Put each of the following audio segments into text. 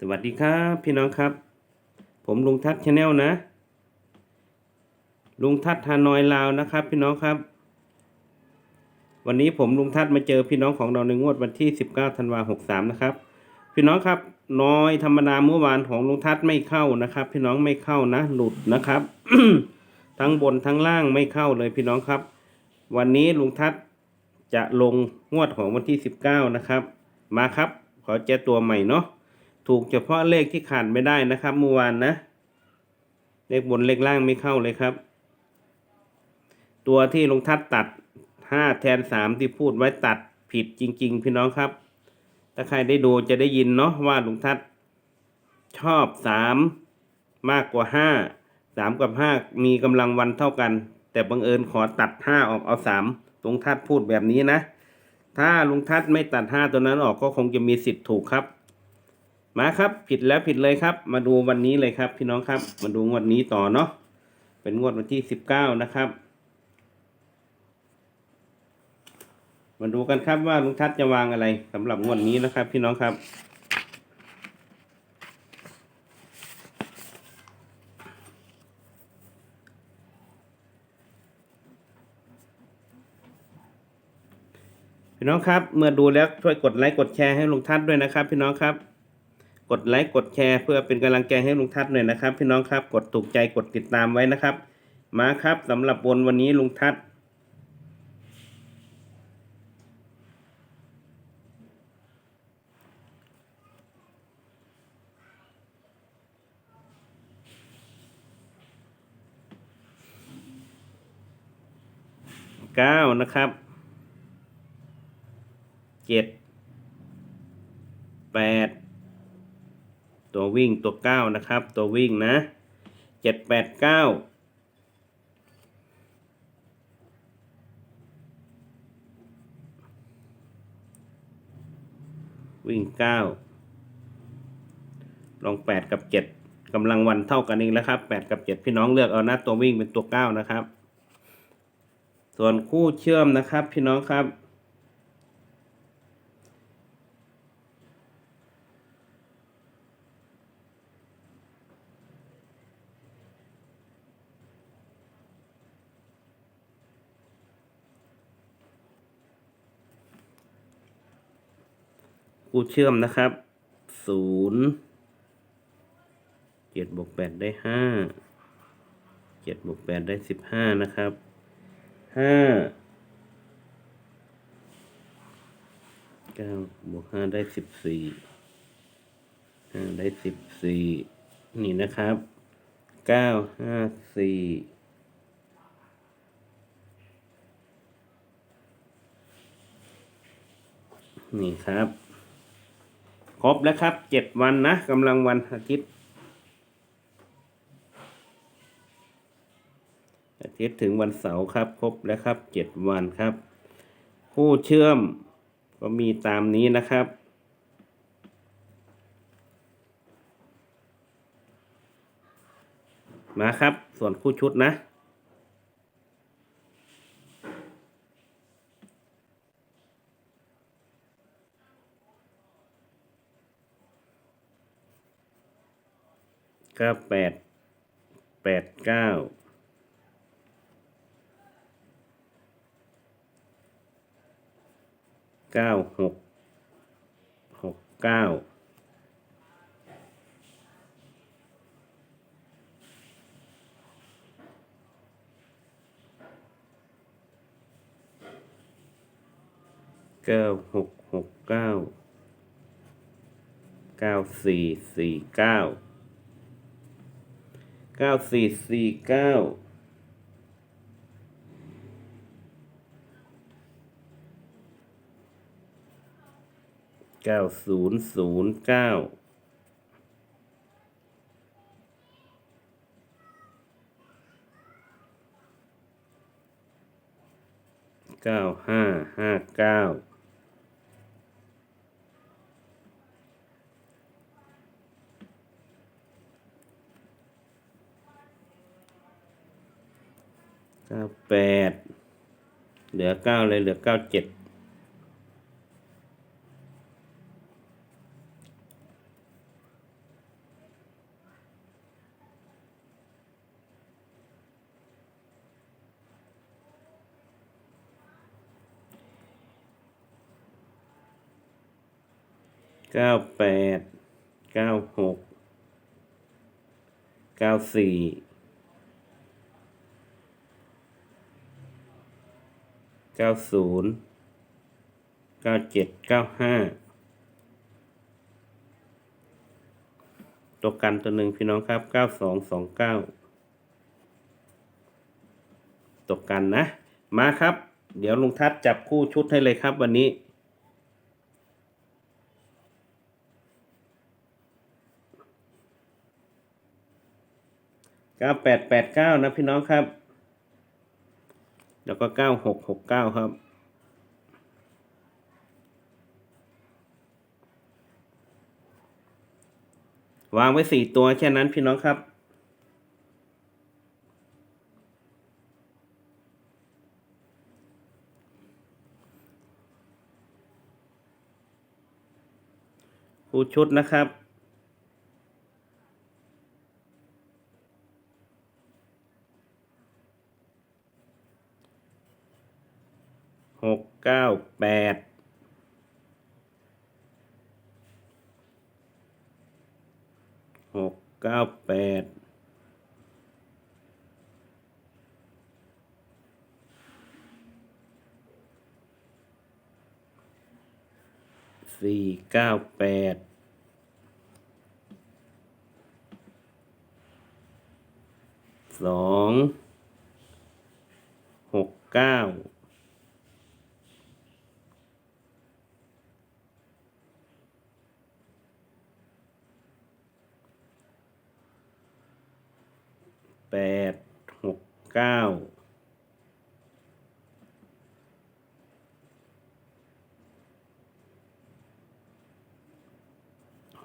สวัสดีครับพี่น้องครับ ผมลุงทัศน์ชาแนลนะ ลุงทัศน์ฮานอยลาวนะครับ พี่น้องครับ วันนี้ผมลุงทัศน์มาเจอพี่น้องของเราในงวดวันที่ 19ธันวาหกสามนะครับ พี่น้องครับน้อยธรรมดาเมื่อวานของลุงทัศน์ไม่เข้านะครับ พี่น้องไม่เข้านะ หลุดนะครับ ทั้งบนทั้งล่างไม่เข้าเลยพี่น้องครับ วันนี้ลุงทัศน์จะลงงวดของวันที่ 19 นะครับ มาครับ ขอเจอตัวใหม่เนาะ ถูกเฉพาะเลขที่ขาดไม่ได้นะครับเมื่อวานนะ เลขบนเลขล่างไม่เข้าเลยครับ ตัวที่ลงทัดตัดห้าแทนสามที่พูดไว้ตัดผิดจริง ๆ พี่น้องครับ ถ้าใครได้ดูจะได้ยินเนาะว่าลุงทัดชอบสามมากกว่าห้าสามกับห้ามีกำลังวันเท่ากัน แต่บังเอิญขอตัดห้าออกเอาสามลุงทัดพูดแบบนี้นะ ถ้าลุงทัดไม่ตัดห้าตัวนั้นออกก็คงจะมีสิทธิ์ถูกครับ มาครับผิดแล้วผิดเลยครับ มาดูวันนี้เลยครับ พี่น้องครับ มาดูงวดนี้ต่อเนาะเป็นงวดวันที่สิบเก้านะครับ มาดูกันครับว่าลุงทัศจะวางอะไรสำหรับงวดนี้นะครับ พี่น้องครับพี่น้องครับ เมื่อดูแล้วช่วยกดไลค์กดแชร์ให้ลุงทัศด้วยนะครับ พี่น้องครับ กดไลค์กดแชร์เพื่อเป็นกำลังใจให้ลุงทัศน์หน่อยนะครับ พี่น้องครับกดถูกใจกดติดตามไว้นะครับ มาครับสำหรับบนวันนี้ลุงทัศน์เก้านะครับเจ็ดแปด ตัววิ่งตัวเก้านะครับ ตัววิ่งนะเจ็ดแปดเก้าวิ่งเก้าลองแปดกับเจ็ดกำลังวันเท่ากันเองแล้วครับแปดกับเจ็ดพี่น้องเลือกเอานะตัววิ่งเป็นตัวเก้านะครับ ส่วนคู่เชื่อมนะครับพี่น้องครับ คู่เชื่อมนะครับศูนย์เจ็ดบวกแปดได้ห้าเจ็ดบวกแปดได้สิบห้านะครับห้าเก้าบวกห้าได้สิบสี่ห้าได้สิบสี่นี่นะครับเก้าห้าสี่นี่ครับ ครบแล้วครับเจ็ดวันนะกำลังวันอาทิตย์ อาทิตย์ถึงวันเสาร์ครับ ครบแล้วครับเจ็ดวันครับ คู่เชื่อมก็มีตามนี้นะครับมาครับ ส่วนคู่ชุดนะ ก็แปดแปดเก้าเก้าหกหกเก้าเก้าหกหกเก้าเก้าสี่สี่เก้า เก้าสี่สี่เก้าเก้าศูนย์ศูนย์เก้าเก้าห้าห้าเก้า เก้าแปดเหลือเก้าเลยเหลือเก้าเจ็ดเก้าแปดเก้าหกเก้าสี่ เก้าศูนย์เก้าเจ็ดเก้าห้าตัวกันตัวหนึ่งพี่น้องครับเก้าสองสองเก้าตกกันนะ มาครับ เดี๋ยวลุงทัศน์จับคู่ชุดให้เลยครับวันนี้เก้าแปดแปดเก้านะพี่น้องครับ แล้วก็เก้าหกหกเก้าครับ วางไว้สี่ตัวแค่นั้นพี่น้องครับคู่ชุดนะครับ หกเก้าแปดหกเก้าแปดสี่เก้าแปดสองหกเก้า แปด หกเก้า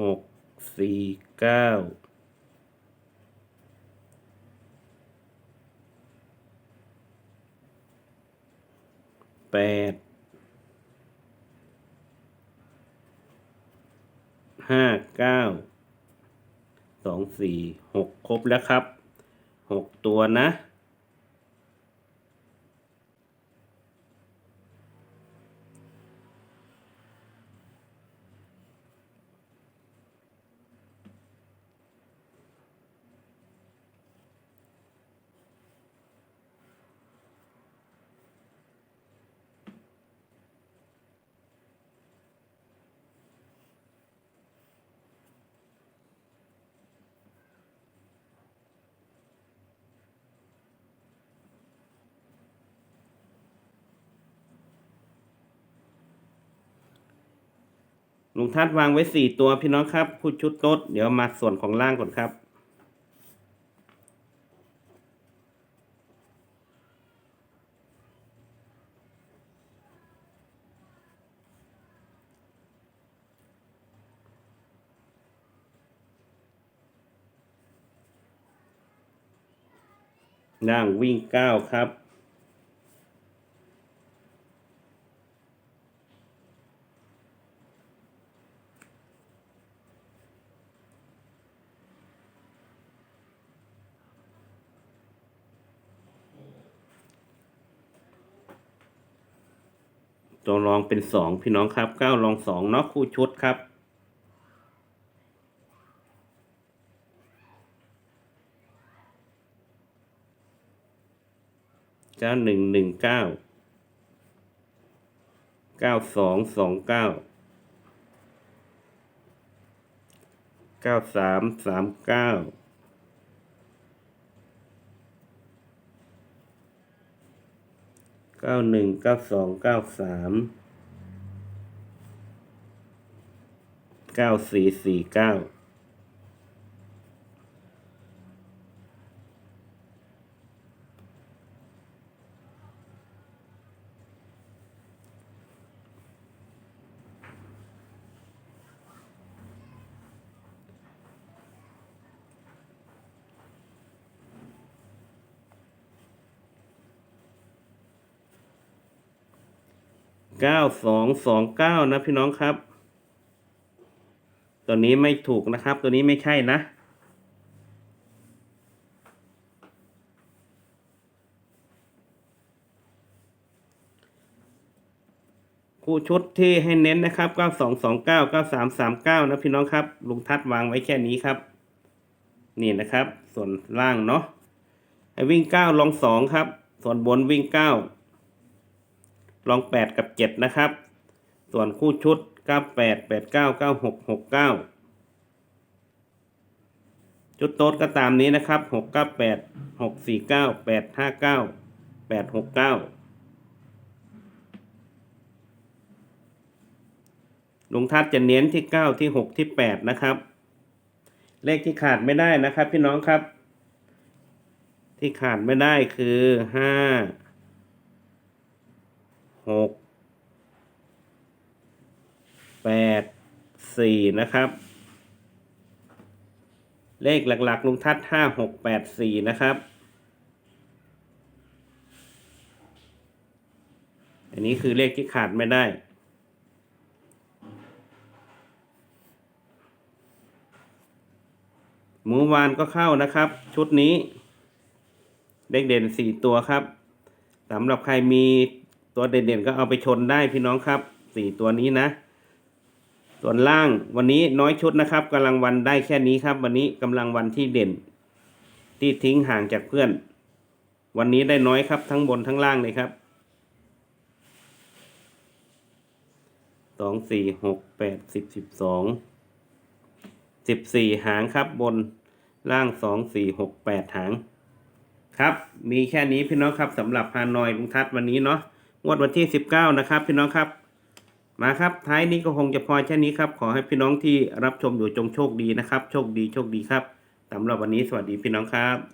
หกสี่เก้าแปดห้าเก้าสองสี่หกครบแล้วครับหกตัวนะ ลุงทัดวางไว้สี่ตัวพี่น้องครับ พูดชุดโต๊ดเดี๋ยวมาส่วนของล่างก่อนครับ ล่างวิ่งเก้าครับ ตัวรองเป็นสองพี่น้องครับเก้ารองสองเนาะคู่ชุดครับ เก้าหนึ่งหนึ่งเก้า เก้าสองสองเก้า เก้าสามสามเก้า ก้าหนึ่งเก้าสองเก้าสามเก้าสี่สี่เก้า เก้าสองสองเก้านะพี่น้องครับ ตัวนี้ไม่ถูกนะครับ ตัวนี้ไม่ใช่นะคู่ชุดที่ให้เน้นนะครับเก้าสองสองเก้าเก้าสามสามเก้านะพี่น้องครับ ลุงทัดวางไว้แค่นี้ครับ นี่นะครับ ส่วนล่างเนาะ ให้วิ่งเก้าลองสองครับ ส่วนบนวิ่งเก้า ลองแปดกับเจ็ดนะครับ ส่วนคู่ชุดเก้าแปดแปดเก้าเก้าหกหกเก้าจุดโต๊ดก็ตามนี้นะครับหกเก้าแปดหกสี่เก้าแปดห้าเก้าแปดหกเก้าลุงทัศจะเน้นที่เก้าที่หกที่แปดนะครับ เลขที่ขาดไม่ได้นะครับพี่น้องครับ ที่ขาดไม่ได้คือห้า หกแปดสี่นะครับ เลขหลักๆลุงทัศน์ห้าหกแปดสี่นะครับ อันนี้คือเลขที่ขาดไม่ได้หมูวานก็เข้านะครับ ชุดนี้ เลขเด่นสี่ตัวครับสำหรับใครมี ตัวเด่นๆก็เอาไปชนได้พี่น้องครับสี่ตัวนี้นะ ส่วนล่างวันนี้น้อยชุดนะครับกำลังวันได้แค่นี้ครับ วันนี้กำลังวันที่เด่น ที่ทิ้งห่างจากเพื่อน วันนี้ได้น้อยครับ ทั้งบนทั้งล่างเลยครับสองสี่หกแปดสิบสิบสองสิบสี่หางครับบนล่างสองสี่หกแปดหาง ครับ มีแค่นี้พี่น้องครับสำหรับฮานอยลุงทัศน์วันนี้เนาะ งวดวันที่สิบเก้านะครับ พี่น้องครับมาครับท้ายนี้ก็คงจะพอแค่นี้ครับ ขอให้พี่น้องที่รับชมอยู่จงโชคดีนะครับ โชคดีโชคดีครับสำหรับวันนี้สวัสดีพี่น้องครับ